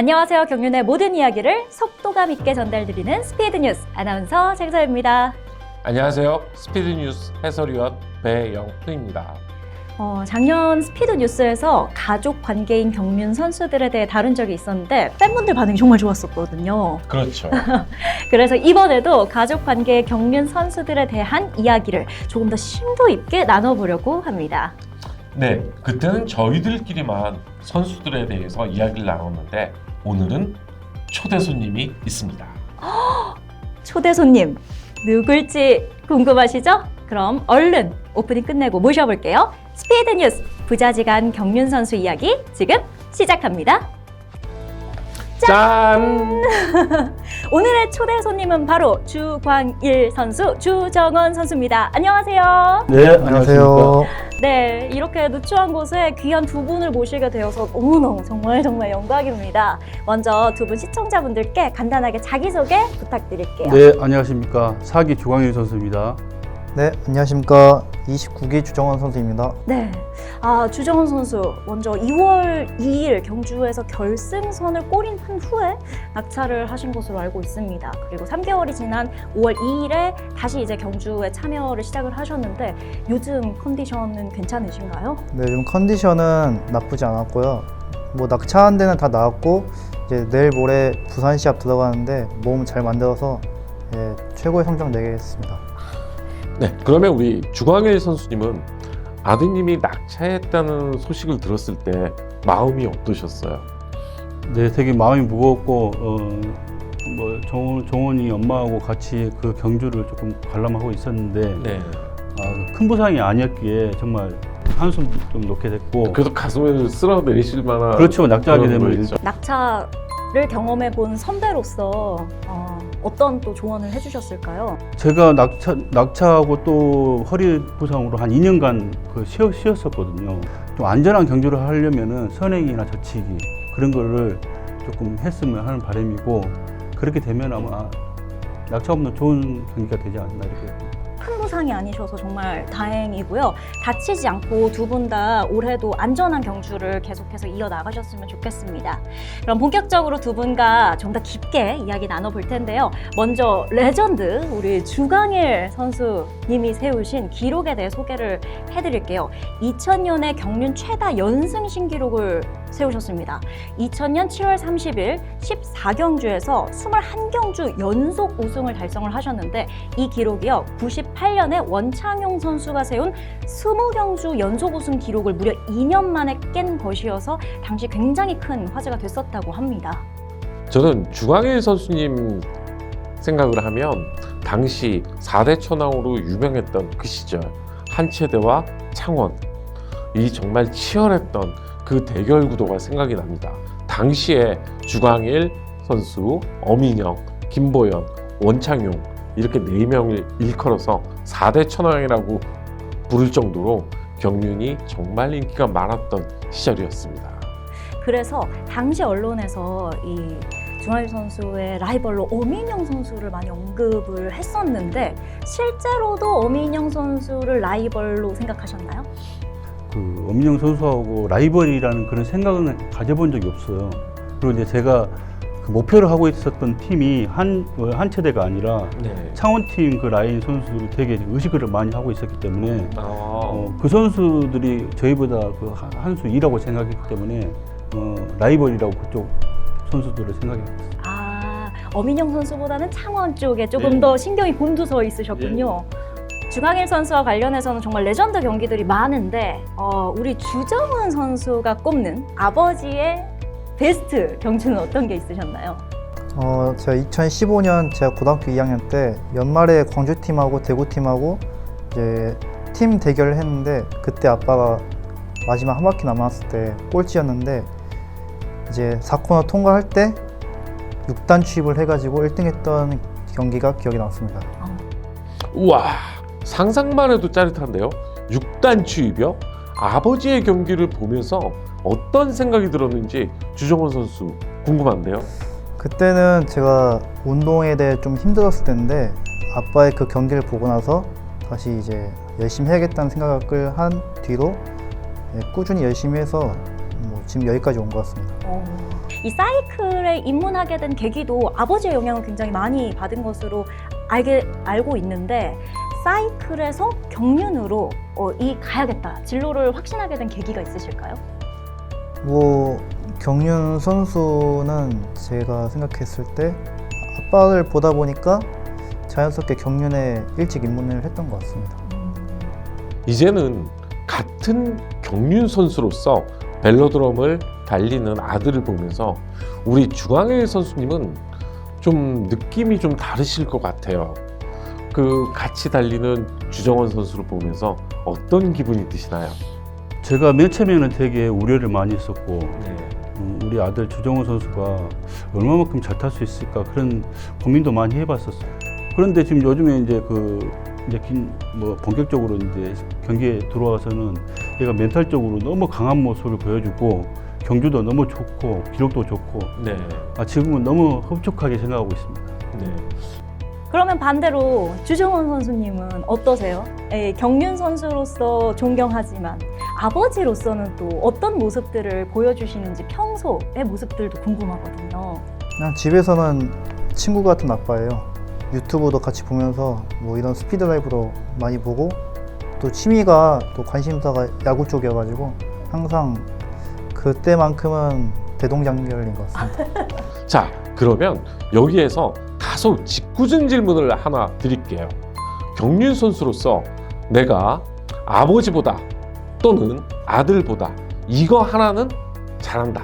안녕하세요. 경륜의 모든 이야기를 속도감 있게 전달드리는 스피드 뉴스 아나운서 최서입니다. 안녕하세요. 스피드 뉴스 해설위원 배영훈입니다. 어, 작년 스피드 뉴스에서 가족 관계인 경륜 선수들에 대해 다룬 적이 있었는데 팬분들 반응이 정말 좋았었거든요. 그렇죠. 그래서 이번에도 가족 관계의 경륜 선수들에 대한 이야기를 조금 더 심도 있게 나눠보려고 합니다. 네, 그때는 저희들끼리만 선수들에 대해서 이야기를 나눴는데 오늘은 초대 손님이 있습니다. 초대 손님 누굴지 궁금하시죠? 그럼 얼른 오프닝 끝내고 모셔볼게요. 스피드 뉴스 부자지간 경륜 선수 이야기 지금 시작합니다. 짠! 오늘의 초대 손님은 바로 주광일 선수, 주정원 선수입니다. 안녕하세요. 네, 안녕하세요. 네, 이렇게 누추한 곳에 귀한 두 분을 모시게 되어서 너무너무 정말 정말 영광입니다. 먼저 두 분 시청자분들께 간단하게 자기소개 부탁드릴게요. 네, 안녕하십니까. 사기 주광일 선수입니다. 네, 안녕하십니까. 29기 주정원 선수입니다. 네. 아, 주정원 선수, 먼저 2월 2일 경주에서 결승선을 꼬린 한 후에 낙차를 하신 것으로 알고 있습니다. 그리고 3개월이 지난 5월 2일에 다시 이제 경주에 참여를 시작을 하셨는데 요즘 컨디션은 괜찮으신가요? 네, 요즘 컨디션은 나쁘지 않았고요. 뭐 낙차한 데는 다 나았고 이제 내일 모레 부산 시합 들어가는데 몸 잘 만들어서 예, 최고의 성적 내겠습니다. 네, 그러면 우리 주광일 선수님은 아드님이 낙차했다는 소식을 들었을 때 마음이 어떠셨어요? 네, 되게 마음이 무거웠고, 어, 뭐, 정원, 정원이 엄마하고 같이 그 경주를 조금 관람하고 있었는데, 네. 아, 큰 부상이 아니었기에 정말 한숨 좀 놓게 됐고, 그래도 가슴을 쓸어 내리실 만한 그렇죠. 낙차하게 그런 되면. 낙차를 경험해 본 선배로서 어, 어떤 또 조언을 해주셨을까요? 제가 낙차, 낙차하고 또 허리 부상으로 한 2년간 그 쉬어, 쉬었었거든요. 좀 안전한 경주를 하려면은 선행이나 저치기 그런 거를 조금 했으면 하는 바람이고 그렇게 되면 아마 낙차 없는 좋은 경기가 되지 않나 이렇게. 큰 부상이 아니셔서 정말 다행이고요. 다치지 않고 두 분 다 올해도 안전한 경주를 계속해서 이어 나가셨으면 좋겠습니다. 그럼 본격적으로 두 분과 좀 더 깊게 이야기 나눠볼 텐데요. 먼저 레전드 우리 주강일 선수님이 세우신 기록에 대해 소개를 해드릴게요. 2000년에 경륜 최다 연승 신기록을 세우셨습니다. 2000년 7월 30일 14경주에서 21경주 연속 우승을 달성을 하셨는데 이 기록이요 98년에 원창용 선수가 세운 20경주 연속 우승 기록을 무려 2년 만에 깬 것이어서 당시 굉장히 큰 화제가 됐었다고 합니다. 저는 주광일 선수님 생각을 하면 당시 4대 천왕으로 유명했던 그 시절 한체대와 창원 이 정말 치열했던 그 대결 구도가 생각이 납니다. 당시에 주광일 선수, 어민영, 김보연, 원창용 이렇게 네 명을 일컬어서 4대 천왕이라고 부를 정도로 경륜이 정말 인기가 많았던 시절이었습니다. 그래서 당시 언론에서 이 중하일 선수의 라이벌로 어민영 선수를 많이 언급을 했었는데 실제로도 어민영 선수를 라이벌로 생각하셨나요? 그 엄민영 선수하고 라이벌이라는 그런 생각은 가져본 적이 없어요. 그리고 이제 제가 그 목표를 하고 있었던 팀이 한 어, 한체대가 아니라 네. 창원팀 그 라인 선수들이 되게 의식을 많이 하고 있었기 때문에 아, 어, 그 선수들이 저희보다 그 한수 위라고 생각했기 때문에 어, 라이벌이라고 그쪽 선수들을 생각했어요. 아, 어민영 선수보다는 창원 쪽에 조금 네. 더 신경이 곤두서 있으셨군요. 중앙일 선수와 관련해서는 정말 레전드 경기들이 많은데 어, 우리 주정훈 선수가 꼽는 아버지의 베스트 경주는 어떤 게 있으셨나요? 어, 제가 2015년 제가 고등학교 2학년 때 연말에 광주팀하고 대구팀하고 이제 팀 대결을 했는데 그때 아빠가 마지막 한 바퀴 남았을 때 꼴찌였는데 이제 4코너 통과할 때 6단 취입을 해가지고 1등 했던 경기가 기억이 남습니다. 우와 상상만 해도 짜릿한데요 6단 추입이요? 아버지의 경기를 보면서 어떤 생각이 들었는지 주정원 선수 궁금한데요 그때는 제가 운동에 대해 좀 힘들었을 때인데 아빠의 그 경기를 보고 나서 다시 이제 열심히 해야겠다는 생각을 한 뒤로 예, 꾸준히 열심히 해서 뭐 지금 여기까지 온 것 같습니다. 어, 이 사이클에 입문하게 된 계기도 아버지의 영향을 굉장히 많이 받은 것으로 알게 알고 있는데 사이클에서 경륜으로 어, 이 가야겠다 진로를 확신하게 된 계기가 있으실까요? 뭐 경륜 선수는 제가 생각했을 때 아빠를 보다 보니까 자연스럽게 경륜에 일찍 입문을 했던 것 같습니다. 이제는 같은 경륜 선수로서 벨로드럼을 달리는 아들을 보면서 우리 주광일 선수님은 좀 느낌이 좀 다르실 것 같아요. 그 같이 달리는 주정원 선수를 보면서 어떤 기분이 드시나요? 제가 맨 처음에는 되게 우려를 많이 했었고 음, 우리 아들 주정호 선수가 얼마만큼 잘 탈 수 있을까 그런 고민도 많이 해봤었어요. 그런데 지금 요즘에 이제 그 이제 긴, 뭐 본격적으로 이제 경기에 들어와서는 얘가 멘탈적으로 너무 강한 모습을 보여주고 경주도 너무 좋고 기록도 좋고 네. 아, 지금은 너무 흡족하게 생각하고 있습니다. 네. 그러면 반대로 주정원 선수님은 어떠세요? 예, 경륜 선수로서 존경하지만 아버지로서는 또 어떤 모습들을 보여주시는지 평소의 모습들도 궁금하거든요. 그냥 집에서는 친구 같은 아빠예요. 유튜브도 같이 보면서 뭐 이런 스피드 라이브도 많이 보고 또 취미가 또 관심사가 야구 쪽이어가지고 항상 그때만큼은 대동장결인 것 같습니다. 자, 그러면 여기에서 다소 직구준 질문을 하나 드릴게요. 경륜 선수로서 내가 아버지보다 또는 아들보다 이거 하나는 잘한다.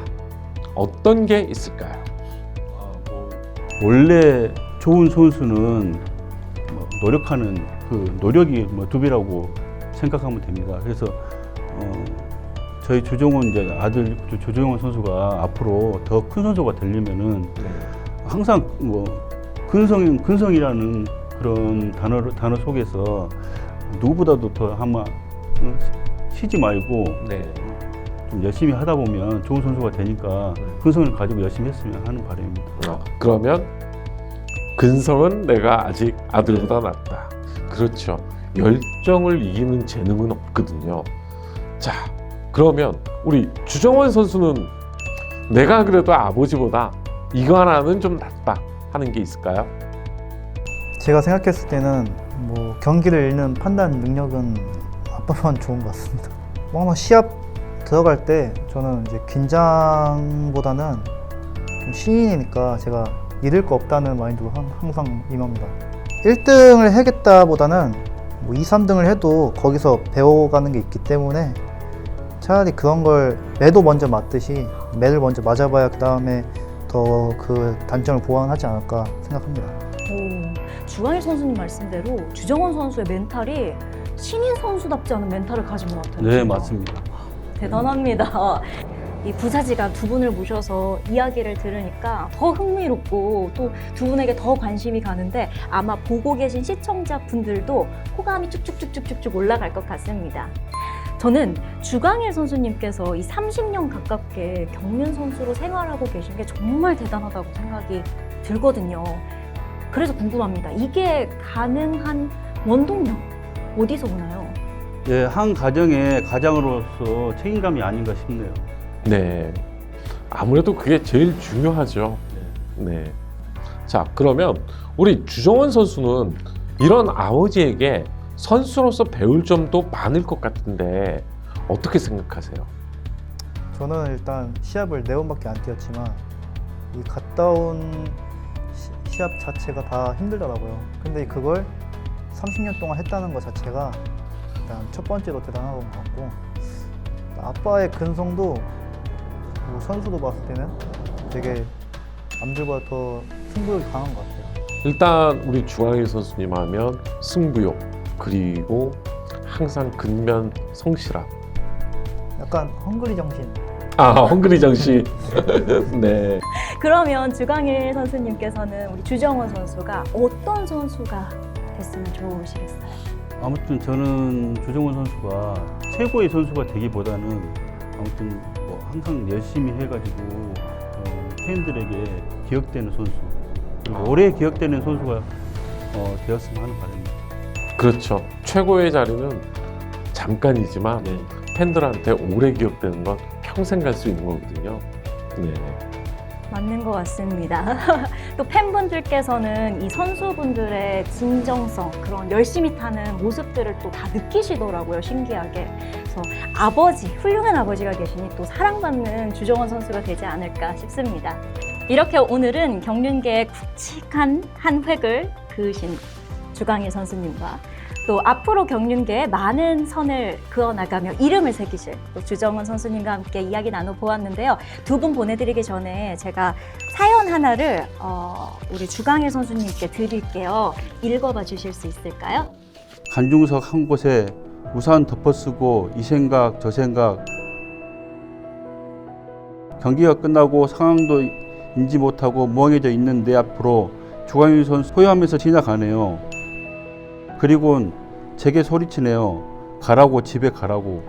어떤 게 있을까요? 원래 좋은 선수는 뭐 노력하는 그 노력이 뭐 두 배라고 생각하면 됩니다. 그래서 어, 저희 주종원 이제 아들 주- 주종원 선수가 앞으로 더 큰 선수가 되려면은 항상 뭐 근성 근성이라는 그런 단어 단어 속에서 누구보다도 더 아마 어, 쉬지 말고 네. 좀 열심히 하다 보면 좋은 선수가 되니까 근성을 가지고 열심히 했으면 하는 바람입니다. 어, 그러면 근성은 내가 아직 아들보다 낫다. 그렇죠. 열정을 이기는 재능은 없거든요. 자, 그러면 우리 주정원 선수는 내가 그래도 아버지보다 이거 하나는 좀 낫다 하는 게 있을까요? 제가 생각했을 때는 뭐 경기를 읽는 판단 능력은 아빠만 좋은 것 같습니다. 뭐 아마 시합 들어갈 때 저는 이제 긴장보다는 좀 신인이니까 제가 잃을 거 없다는 마인드로 항- 항상 임합니다. 1등을 해야겠다보다는 뭐 2, 3등을 해도 거기서 배워가는 게 있기 때문에 차라리 그런 걸 매도 먼저 맞듯이 매를 먼저 맞아봐야 그 다음에 더 그 단점을 보완하지 않을까 생각합니다. 오, 주광일 선수님 말씀대로 주정원 선수의 멘탈이 신인 선수답지 않은 멘탈을 가진 것 같아요. 네 진짜. 맞습니다. 대단합니다. 이 부사지가 두 분을 모셔서 이야기를 들으니까 더 흥미롭고 또 두 분에게 더 관심이 가는데 아마 보고 계신 시청자분들도 호감이 쭉쭉쭉쭉쭉 올라갈 것 같습니다. 저는 주광일 선수님께서 이 30년 가깝게 경륜 선수로 생활하고 계신 게 정말 대단하다고 생각이 들거든요. 그래서 궁금합니다. 이게 가능한 원동력 어디서 오나요? 예, 한 가정의 가장으로서 책임감이 아닌가 싶네요. 네. 아무래도 그게 제일 중요하죠. 네. 자, 그러면 우리 주정원 선수는 이런 아버지에게 선수로서 배울 점도 많을 것 같은데 어떻게 생각하세요? 저는 일단 시합을 네 번밖에 안 뛰었지만 이 갔다 온 시, 시합 자체가 다 힘들더라고요. 근데 그걸 30년 동안 했다는 것 자체가 일단 첫 번째로 대단한 것 같고 아빠의 근성도 뭐 선수도 봤을 때는 되게 남들보다 더 승부욕이 강한 것 같아요. 일단 우리 주광일 선수님 하면 승부욕 그리고 항상 근면 성실함. 약간 헝그리 정신. 아, 헝그리 정신. 네. 그러면 주광일 선수님께서는 우리 주정원 선수가 어떤 선수가 됐으면 좋으시겠어요? 아무튼 저는 주정원 선수가 최고의 선수가 되기보다는 아무튼 뭐 항상 열심히 해가지고 어, 팬들에게 기억되는 선수 그리고 오래 기억되는 선수가 어, 되었으면 하는 바람입니다. 그렇죠. 최고의 자리는 잠깐이지만 팬들한테 오래 기억되는 건 평생 갈 수 있는 거거든요. 네. 맞는 것 같습니다. 또 팬분들께서는 이 선수분들의 진정성, 그런 열심히 타는 모습들을 또 다 느끼시더라고요, 신기하게. 그래서 아버지, 훌륭한 아버지가 계시니 또 사랑받는 주정원 선수가 되지 않을까 싶습니다. 이렇게 오늘은 경륜계의 굵직한 한 획을 그으신 주강일 선수님과 또 앞으로 경륜계에 많은 선을 그어나가며 이름을 새기실 또 주정원 선수님과 함께 이야기 나눠보았는데요. 두 분 보내드리기 전에 제가 사연 하나를 어, 우리 주강일 선수님께 드릴게요. 읽어봐 주실 수 있을까요? 관중석 한 곳에 우산 덮어쓰고 이 생각 저 생각 경기가 끝나고 상황도 인지 못하고 멍해져 있는 내 앞으로 주광일 선수 소유하면서 지나가네요. 그리고 제게 소리치네요. 가라고 집에 가라고.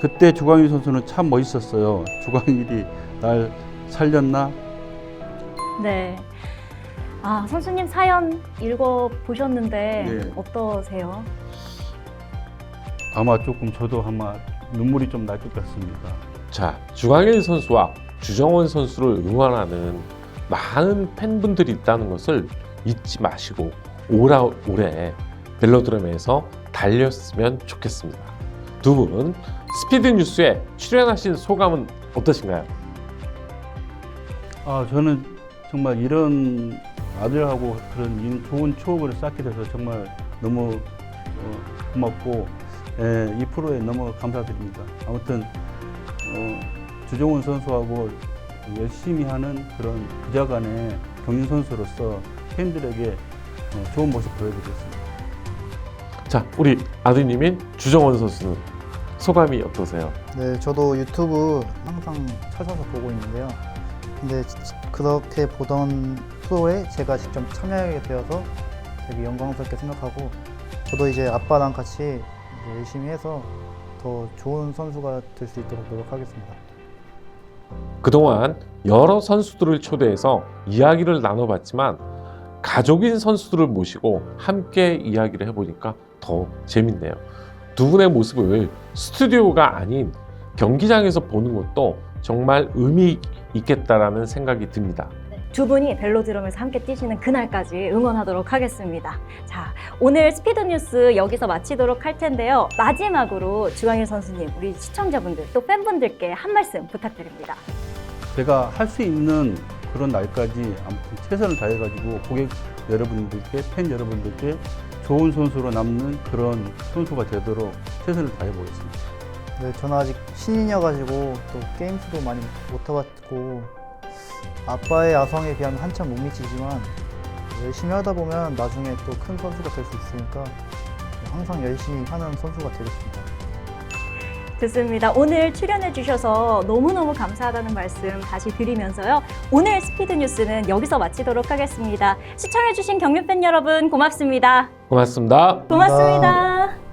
그때 주광일 선수는 참 멋있었어요. 주광일이 날 살렸나? 네. 아, 선수님 사연 읽어 보셨는데 네. 어떠세요? 아마 조금 저도 아마 눈물이 좀 날 것 같습니다. 자, 주광일 선수와 주정원 선수를 응원하는 많은 팬분들이 있다는 것을 잊지 마시고 오라 올해 벨로드럼에서 달렸으면 좋겠습니다. 두 분 스피드 뉴스에 출연하신 소감은 어떠신가요? 아 저는 정말 이런 아들하고 그런 이 좋은 추억을 쌓게 돼서 정말 너무 어, 고맙고 예, 이 프로에 너무 감사드립니다. 아무튼 어, 주종훈 선수하고 열심히 하는 그런 부자간의 경륜 선수로서 팬들에게 어, 좋은 모습 보여드리겠습니다. 자, 우리 아드님인 주정원 선수는 소감이 어떠세요? 네, 저도 유튜브 항상 찾아서 보고 있는데요. 근데 지- 그렇게 보던 프로에 제가 직접 참여하게 되어서 되게 영광스럽게 생각하고 저도 이제 아빠랑 같이 이제 열심히 해서 더 좋은 선수가 될 수 있도록 노력하겠습니다. 그동안 여러 선수들을 초대해서 이야기를 나눠봤지만 가족인 선수들을 모시고 함께 이야기를 해보니까 더 재밌네요. 두 분의 모습을 스튜디오가 아닌 경기장에서 보는 것도 정말 의미 있겠다라는 생각이 듭니다. 두 분이 벨로드럼에서 함께 뛰시는 그날까지 응원하도록 하겠습니다. 자, 오늘 스피드 뉴스 여기서 마치도록 할 텐데요. 마지막으로 주광일 선수님, 우리 시청자분들 또 팬분들께 한 말씀 부탁드립니다. 제가 할 수 있는 그런 날까지 아무튼 최선을 다해가지고 고객 여러분들께 팬 여러분들께 좋은 선수로 남는 그런 선수가 되도록 최선을 다해 보겠습니다. 네, 저는 아직 신인이어가지고 또 게임 수도 많이 못 해봤고 아빠의 야성에 비하면 한참 못 미치지만 열심히 하다 보면 나중에 또 큰 선수가 될 수 있으니까 항상 열심히 하는 선수가 되겠습니다. 좋습니다. 오늘 출연해 주셔서 너무너무 감사하다는 말씀 다시 드리면서요. 오늘 스피드 뉴스는 여기서 마치도록 하겠습니다. 시청해 주신 경륜 팬 여러분 고맙습니다. 고맙습니다. 고맙습니다.